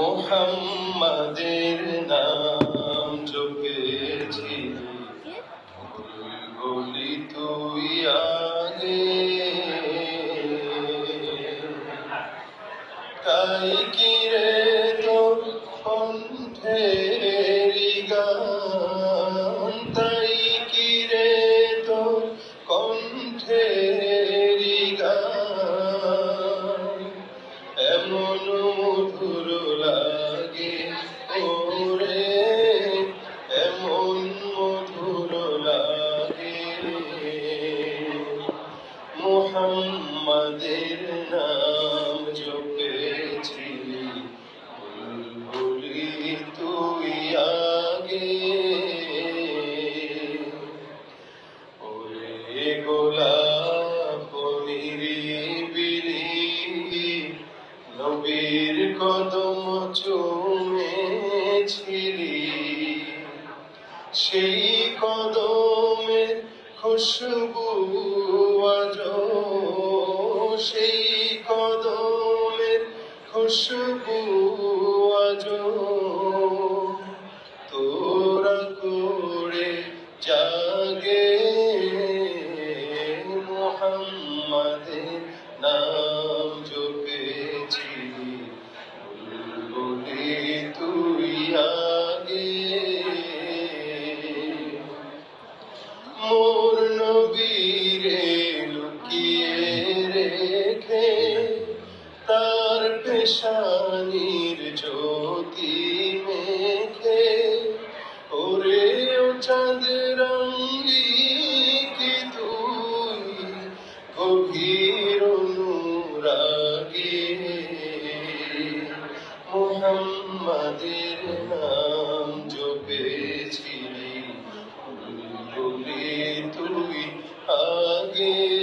মোহাম্মদের নাম জপেছি। বলি তুই আগে। তাই কি রে তোর কণ্ঠের গান? তাই কি রে তোর কণ্ঠের গান? এমন মধুর মোহাম্মদের নাম জপেছি। বলি তুই আগে ওরে নিরিবিলি নবীর কদম চুমেছিলি। সেই কদমের খুশবু সেই কদমের খুশবু আজ তোরা করে জাগে মোহাম্মদের নাম জপেছি। বলি তুই আগে। মোর পেশানির জ্যোতি মেখে, ওরে ও চাঁদ রঙ্গি তুই গভীর অনুরাগে? মোহাম্মদের নাম জপেছিলি বলি তুই আগে।